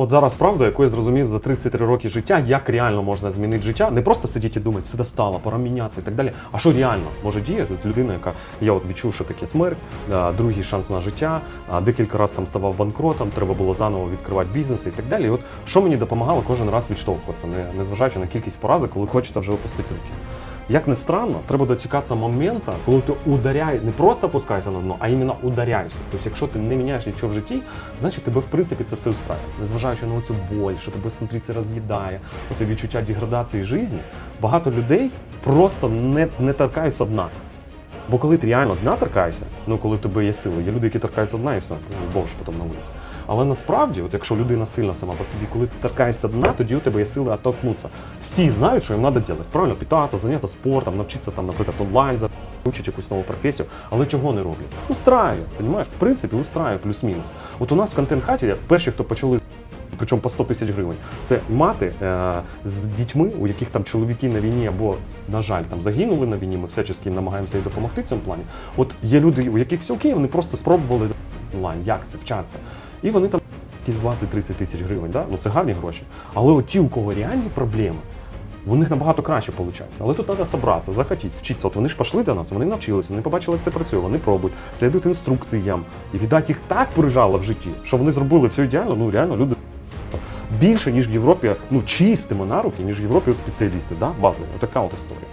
От зараз правда, яку я зрозумів за 33 роки життя, як реально можна змінити життя, не просто сидіти і думати, все достало, пора мінятися і так далі. А що реально може діяти? От людина, яка я от відчув, що таке смерть, другий шанс на життя, декілька разів там ставав банкротом, треба було заново відкривати бізнес і так далі. І от що мені допомагало кожен раз відштовхуватися, не, незважаючи на кількість поразок, коли хочеться вже опустити руки. Як не странно, треба дочекатися моменту, коли ти ударяєш, не просто опускаєшся на дно, а іменно ударяєшся. Тобто, якщо ти не міняєш нічого в житті, значить тебе в принципі це все устраює. Незважаючи на цю боль, що тебе снутрі це роз'їдає, оце відчуття деградації життя, багато людей просто не, не торкаються дна. Бо коли ти реально дна торкаєшся, ну коли в тебе є сили, є люди, які торкаються дна і все, бомж потім на вулиці. Але насправді, от якщо людина сильна сама по собі, коли ти торкаєшся дна, тоді у тебе є сили оттолкнутися. Всі знають, що їм треба робити. Правильно питатися, зайнятися спортом, навчитися там, наприклад, онлайн за- якусь нову професію, але чого не роблять? Устраює, розумієш? В принципі, устраює плюс-мінус. От у нас в контент-хаті перші, хто почали причому по 100 тисяч гривень. Це мати е, з дітьми, у яких там чоловіки на війні або, на жаль, там загинули на війні. Ми всячески намагаємося їй допомогти в цьому плані. От є люди, у яких все окей, вони просто спробували онлайн, як це вчатися. І вони там якісь 20-30 тисяч гривень. Да? Ну це гарні гроші. Але от ті, у кого реальні проблеми. У них набагато краще виходить. Але тут треба зібратися, захотіти, вчитися. От вони ж пішли до нас, вони навчилися, вони побачили, як це працює, вони пробують, слідують інструкціям. І віддать їх так порижало в житті, що вони зробили все ідеально, ну реально люди більше, ніж в Європі, ну чистимо на руки, ніж в Європі от спеціалісти, да? базові. Отака от історія.